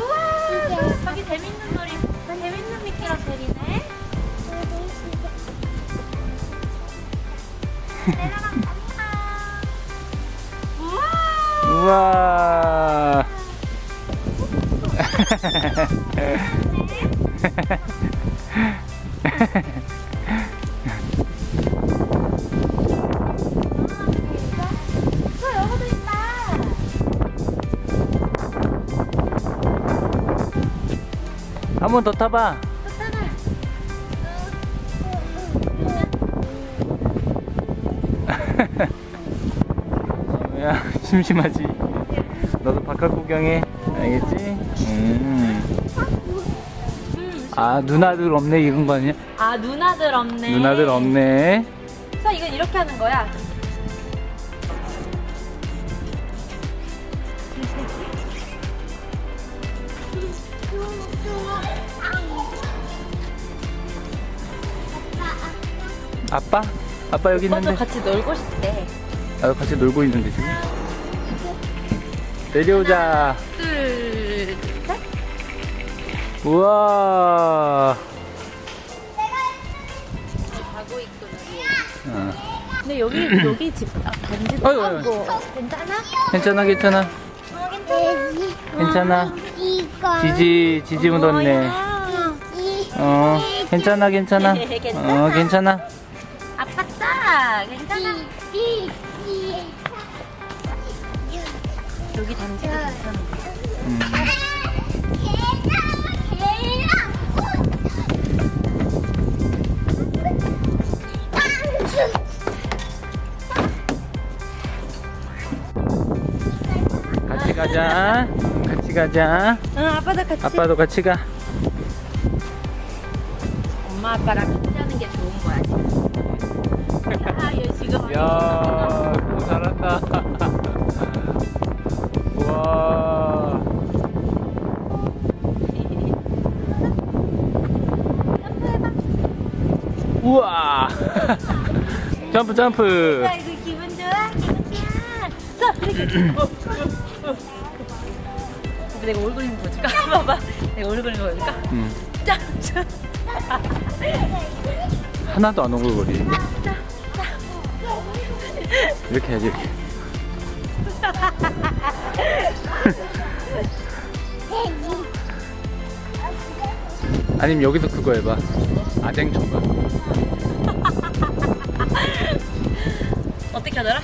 우와, 저기 재밌는 놀이, 재밌는. 내려랑 간다. 우와. 우와. 한 번 더 타봐. 야, 심심하지? 너도 바깥 구경해. 알겠지? 음. 음. 아, 누나들 없네, 이런 거 아니야? 아 누나들 없네. 누나들 없네. 그래서 이건 이렇게 하는 거야. 아빠? 아빠 여기 오빠도 있는데. 같이 놀고 싶대. 나도 같이 놀고 있는데, 지금. 내려오자. 둘, 셋. 우와. 가고 있구나. 어. 근데 여기 여기 집 아, 어이, 어이, 하고 괜찮아? 괜찮아, 괜찮아. 괜찮아. 이거 지지, 지지 묻었네. 어, 괜찮아, 괜찮아. 어, 괜찮아. 괜찮아. 여기 단지도 괜찮은데. 음. 같이 가자. 같이 가자. 응, 아빠도 같이. 아빠도 같이 가. 엄마 아빠랑 얘 지금. 야, 너 잘한다. 와. 점프해봐. 우와. 점프 점프. 야, 이거 기분 좋아? 기분 좋아. 자, 이렇게. 내가 얼굴 힘 보여줄까? 봐봐. 내가 얼굴 힘 보여줄까? 음, 짠, 짠. 하나도 안 오글거리는데. 이렇게 해야지 이렇게. 아니면 여기서 그거 해봐. 아쟁 초밥. 어떻게 하더라?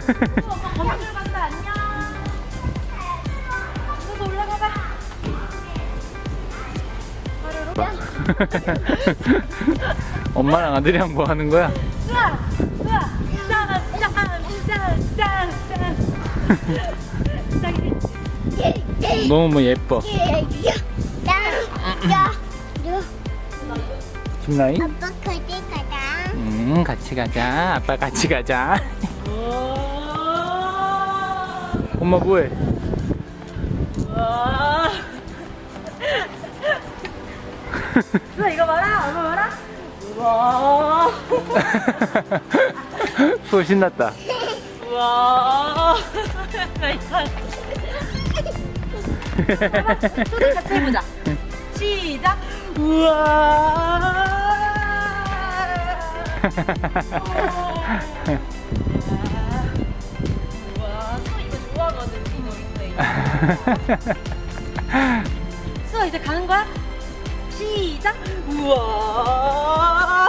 건물 간다. 안녕. 너도 올라가 봐. 엄마랑 아들이랑 뭐 하는 거야? 으아! 으아! 짠! 짠! 짠! 짠! 짠! 짠! 너무 예뻐. 김나이? 아빠 거기 가자. 음, 같이 가자. 아빠 같이 가자. 엄마 뭐해? 와. 자, 이거 봐라. 이거 봐라. 우와. 수호 신났다. 우와. 소리 같이 해보자. 시작. 우와. 우와. 수 이거 좋아하거든. 이거 이거. 수아 이제 가는 거야? 시작! 우와!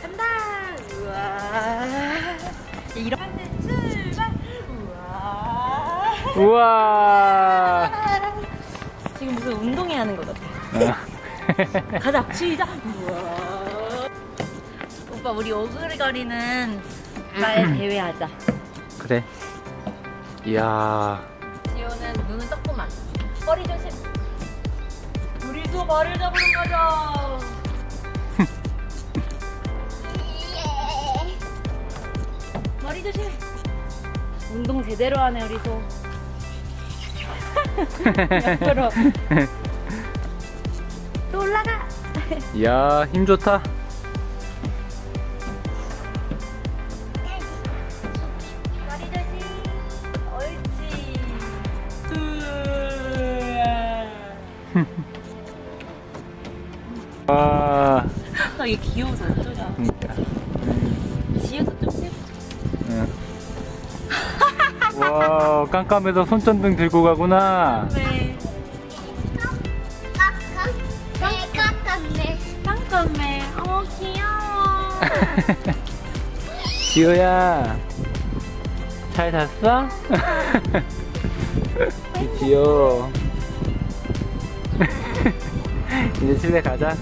간다! 우와! 이런 출발! 우와! 우와. 지금 무슨 운동회 하는 것 같아. 어. 가자! 시작! 우와! 오빠 우리 오글거리는 말 대회하자. 그래. 이야. 지호는 눈은 떴구만. 머리 조심. 우리도 말을 잡으러 가자. 머리 조심. 운동 제대로 하네 우리 소. 옆으로 또 올라가. 이야, 힘 좋다. 와. 나 이게 귀여워서 어쩌냐. 진짜. 지혜도 좀 세고. 응. 와, 깜깜해서 손전등 들고 가구나. 네. 깜깜해. 깜깜해. 어 귀여워. 지호야. 잘 잤어? 귀여워. 이제 집에 가자.